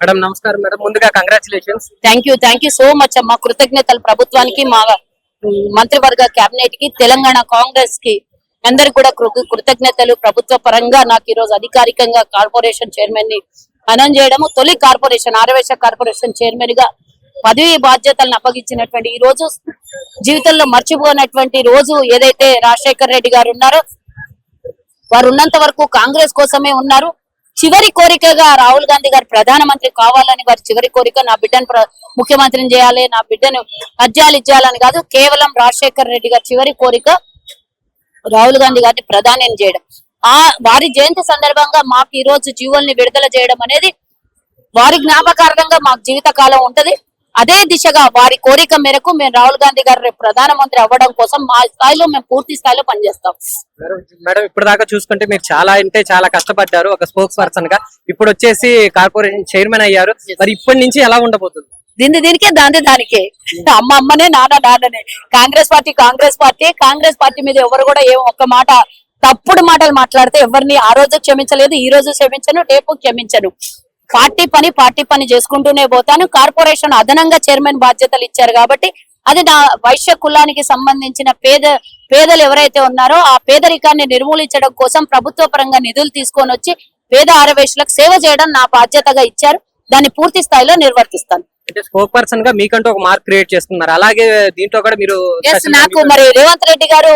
Madam నమస్కారం madam. ముందుగా congratulations thank you thank you so much అమ్మా. కృతజ్ఞతలు ప్రభుత్వానికి మా మంత్రివర్గ కేబినెట్కి తెలంగాణ కాంగ్రెస్కి. అందరికి కూడా కృతజ్ఞతలు. ప్రభుత్వ పరంగా నాకు ఈ రోజు అధికారికంగా కార్పొరేషన్ చైర్మన్ని అనం చేయడము తొలి కార్పొరేషన్ ఆరవేశ కార్పొరేషన్ చైర్మన్గా పదవి బాధ్యతలను అప్పగించినటువంటి ఈ రోజు జీవితంలో మర్చిపోయినటువంటి రోజు ఏదైతే రాజశేఖర్ రెడ్డి గారు ఉన్నారో వారు ఉన్నంత వరకు కాంగ్రెస్ కోసమే ఉన్నారు. చివరి కోరికగా రాహుల్ గాంధీ గారు ప్రధానమంత్రి కావాలని వారి చివరి కోరిక నా బిడ్డను ముఖ్యమంత్రిని చేయాలి నా బిడ్డను అజ్యాలు ఇచ్చేయాలని కాదు కేవలం రాజశేఖర్ రెడ్డి గారి చివరి కోరిక రాహుల్ గాంధీ గారిని ప్రధాని చేయడం. ఆ వారి జయంతి సందర్భంగా మాకు ఈ రోజు జీవుల్ని విడుదల చేయడం అనేది వారి జ్ఞాపకార్థంగా మాకు జీవితకాలం ఉంటది. అదే దిశగా వారి కోరిక మేరకు మేము రాహుల్ గాంధీ గారు రేపు ప్రధానమంత్రి అవ్వడం కోసం మా స్థాయిలో మేము పూర్తి స్థాయిలో పనిచేస్తాం. మేడం ఇప్పుడు దాకా చూసుకుంటే మీరు చాలా అంటే చాలా కష్టపడ్డారు ఒక స్పోక్స్ పర్సన్గా. ఇప్పుడు వచ్చేసి కార్పొరేషన్ చైర్మన్ అయ్యారు. మరి ఇప్పటి నుంచి ఎలా ఉండబోతుంది? దీని దీనికే దాని దానికే. అమ్మ అమ్మనే నాన్న నాన్ననే. Congress party Congress party. Congress party మీద ఎవరు కూడా ఏం ఒక్క మాట తప్పుడు మాటలు మాట్లాడితే ఎవరిని ఆ రోజు క్షమించలేదు ఈ రోజు క్షమించను రేపు క్షమించను. పార్టీ పని పార్టీ పని చేసుకుంటూనే పోతాను. కార్పొరేషన్ అదనంగా చైర్మన్ బాధ్యతలు ఇచ్చారు కాబట్టి అది నా వైశ్య కులానికి సంబంధించిన పేద పేదలు ఎవరైతే ఉన్నారో ఆ పేదరికాన్ని నిర్మూలించడం కోసం ప్రభుత్వ పరంగా నిధులు తీసుకొని వచ్చి పేద ఆరవేశులకు సేవ చేయడం నా బాధ్యతగా ఇచ్చారు. దాన్ని పూర్తి స్థాయిలో నిర్వర్తిస్తాను. అంటే స్పోక్ పర్సన్గా మీకంటూ ఒక మార్క్ క్రియేట్ చేస్తున్నారు. అలాగే దీంట్లో కూడా మీరు నాకు మరి రేవంత్ రెడ్డి గారు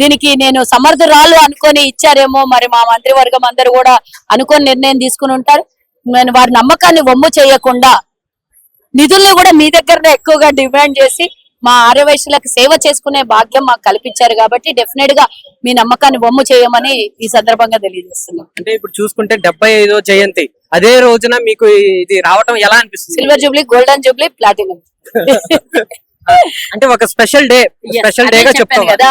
దీనికి నేను సమర్థురాలు అనుకొని ఇచ్చారేమో మరి మా మంత్రివర్గం అందరూ కూడా అనుకొని నిర్ణయం తీసుకుని ఉంటారు. నేను వారి నమ్మకాన్ని వమ్ము చేయకుండా నిధుల్ని కూడా మీ దగ్గరనే ఎక్కువగా డిమాండ్ చేసి మా ఆర్యవైశ్యులకు సేవ చేసుకునే భాగ్యం మాకు కల్పించారు కాబట్టి డెఫినెట్గా మీ నమ్మకాన్ని వమ్ము చేయమని ఈ సందర్భంగా తెలియజేస్తున్నాం. అంటే ఇప్పుడు చూసుకుంటే డెబ్బై ఐదో జయంతి. అదే రోజున మీకు ఇది రావటం ఎలా అనిపిస్తుంది? Silver jubilee golden jubilee platinum అంటే ఒక స్పెషల్ డే స్పెషల్ డే గా కదా.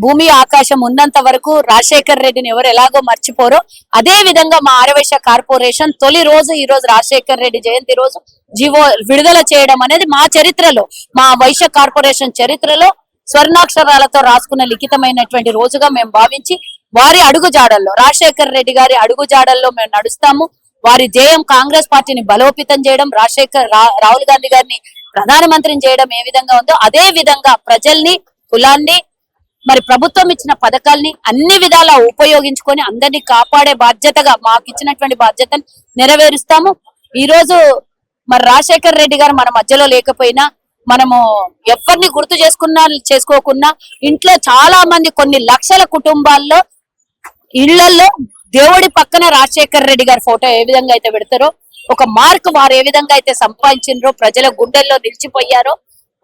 భూమి ఆకాశం ఉన్నంత వరకు రాజశేఖర్ రెడ్డిని ఎవరు ఎలాగో మర్చిపోరో అదే విధంగా మా ఆరవేశ కార్పొరేషన్ తొలి రోజు ఈ రోజు రాజశేఖర్ రెడ్డి జయంతి రోజు జీవో విడుదల చేయడం అనేది మా చరిత్రలో మా వైశ్య కార్పొరేషన్ చరిత్రలో స్వర్ణాక్షరాలతో రాసుకున్న లిఖితమైనటువంటి రోజుగా మేము భావించి వారి అడుగు జాడల్లో రాజశేఖర్ రెడ్డి గారి అడుగు జాడల్లో మేము నడుస్తాము. వారి జయం కాంగ్రెస్ పార్టీని బలోపేతం చేయడం రాజశేఖర్ రాహుల్ గాంధీ గారిని ప్రధానమంత్రిని చేయడం ఏ విధంగా ఉందో అదే విధంగా ప్రజల్ని కులాన్ని మరి ప్రభుత్వం ఇచ్చిన పథకాల్ని అన్ని విధాలా ఉపయోగించుకొని అందరినీ కాపాడే బాధ్యతగా మాకు ఇచ్చినటువంటి బాధ్యతను నెరవేరుస్తాము. ఈ రోజు మరి రాజశేఖర్ రెడ్డి గారు మన మధ్యలో లేకపోయినా మనము ఎవరిని గుర్తు చేసుకున్నా చేసుకోకున్నా ఇంట్లో చాలా మంది కొన్ని లక్షల కుటుంబాల్లో ఇళ్ళలో దేవుడి పక్కన రాజశేఖర్ రెడ్డి గారి ఫోటో ఏ విధంగా అయితే పెడతారో ఒక మార్క్ వారు ఏ విధంగా అయితే సంపాదించారో ప్రజల గుండెల్లో నిలిచిపోయారో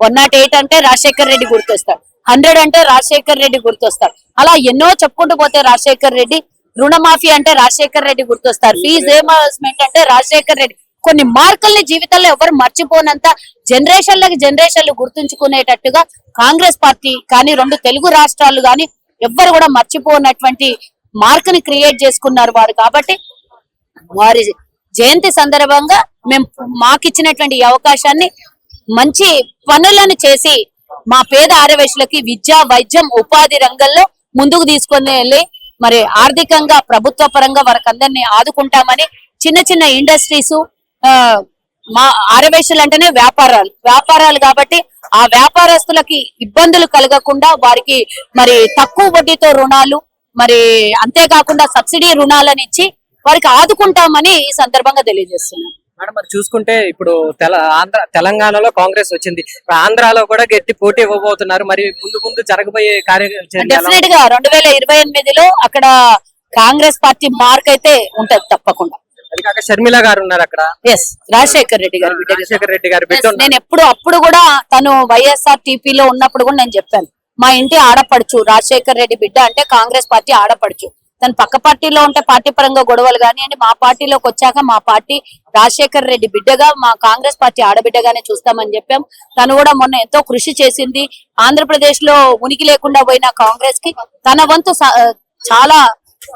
వన్ నాట్ ఎయిట్ అంటే రాజశేఖర్ రెడ్డి గుర్తొస్తాడు హండ్రెడ్ అంటే రాజశేఖర్ రెడ్డి గుర్తొస్తాడు అలా ఎన్నో చెప్పుకుంటూ పోతే రాజశేఖర్ రెడ్డి రుణమాఫీ అంటే రాజశేఖర్ రెడ్డి గుర్తొస్తారు. ఫీజు రియంబర్స్మెంట్ అంటే రాజశేఖర్ రెడ్డి. కొన్ని మార్కుల్ని జీవితంలో ఎవరు మర్చిపోనంత జనరేషన్లకు జనరేషన్లు గుర్తుంచుకునేటట్టుగా కాంగ్రెస్ పార్టీ కానీ రెండు తెలుగు రాష్ట్రాలు కానీ ఎవ్వరు కూడా మర్చిపోనటువంటి మార్క్ని క్రియేట్ చేసుకున్నారు వారు కాబట్టి వారి జయంతి సందర్భంగా మేము మాకిచ్చినటువంటి అవకాశాన్ని మంచి పనులను చేసి మా పేద ఆరవేశులకి విద్య వైద్యం ఉపాధి రంగంలో ముందుకు తీసుకొని వెళ్ళి మరి ఆర్థికంగా ప్రభుత్వ పరంగా వారికి ఆదుకుంటామని చిన్న చిన్న ఇండస్ట్రీస్ మా ఆరవేశులు అంటేనే వ్యాపారాలు వ్యాపారాలు కాబట్టి ఆ వ్యాపారస్తులకి ఇబ్బందులు కలగకుండా వారికి మరి తక్కువ వడ్డీతో రుణాలు మరి అంతేకాకుండా సబ్సిడీ రుణాలను ఇచ్చి వారికి ఆదుకుంటామని ఈ సందర్భంగా తెలియజేస్తున్నాను. మేడం మరి చూసుకుంటే ఇప్పుడు తెల ఆంధ్ర తెలంగాణలో కాంగ్రెస్ వచ్చింది. ఆంధ్రాలో కూడా గట్టి పోటీ ఇవ్వబోతున్నారు. మరి ముందు ముందు జరగబోయే డెఫినెట్గా రెండు వేల ఇరవై ఎనిమిదిలో అక్కడ కాంగ్రెస్ పార్టీ మార్క్ అయితే ఉంటది తప్పకుండా. షర్మిల గారు ఉన్నారు అక్కడ. ఎస్ రాజశేఖర్ రెడ్డి గారు రాజశేఖర్ రెడ్డి గారు. నేను ఎప్పుడు అప్పుడు కూడా తను వైఎస్ఆర్ టీపీలో ఉన్నప్పుడు కూడా నేను చెప్పాను. మా ఇంటి ఆడపడుచు రాజశేఖర్ రెడ్డి బిడ్డ అంటే కాంగ్రెస్ పార్టీ ఆడపడుచు. తను పక్క పార్టీలో ఉంటే పార్టీ పరంగా గొడవలు కానివ్వండి మా పార్టీలోకి వచ్చాక మా పార్టీ రాజశేఖర్ రెడ్డి బిడ్డగా మా కాంగ్రెస్ పార్టీ ఆడబిడ్డగానే చూస్తామని చెప్పాం. తను కూడా మొన్న ఎంతో కృషి చేసింది. ఆంధ్రప్రదేశ్లో ఉనికి లేకుండా పోయిన కాంగ్రెస్కి తన వంతు స- చాలా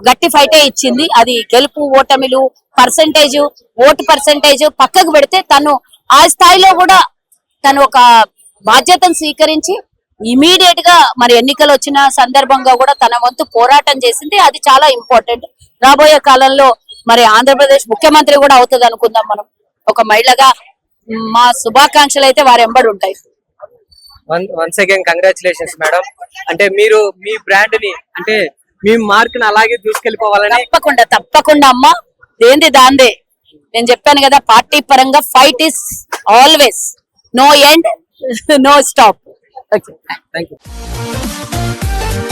గట్టి ఫైటే ఇచ్చింది. అది గెలుపు ఓటమిలు పర్సంటేజ్ ఓటు పర్సంటేజ్ పక్కకు పెడితే తను ఆ స్థాయిలో కూడా తను ఒక బాధ్యతను స్వీకరించి ఇమీడియట్గా మరి ఎన్నికలు వచ్చిన సందర్భంగా కూడా తన వంతు పోరాటం చేసింది. అది చాలా ఇంపార్టెంట్ రాబోయే కాలంలో మరి ఆంధ్రప్రదేశ్ ముఖ్యమంత్రి కూడా అవుతుంది అనుకుందాం మనం. ఒక మహిళగా మా శుభాకాంక్షలు అయితే వారి ఎంబడి ఉంటాయి. వన్స్ అగైన్ కంగ్రాచులేషన్స్ మేడం అంటే మీరు మీ బ్రాండ్ని అంటే మీ మార్క్ని అలాగే దూసుకెళ్ళిపోవాలని తప్పకుండా తప్పకుండా అమ్మా. దేంది దాందే? నేను చెప్పాను కదా పార్టీ పరంగా fight is always no end no stop okay thank you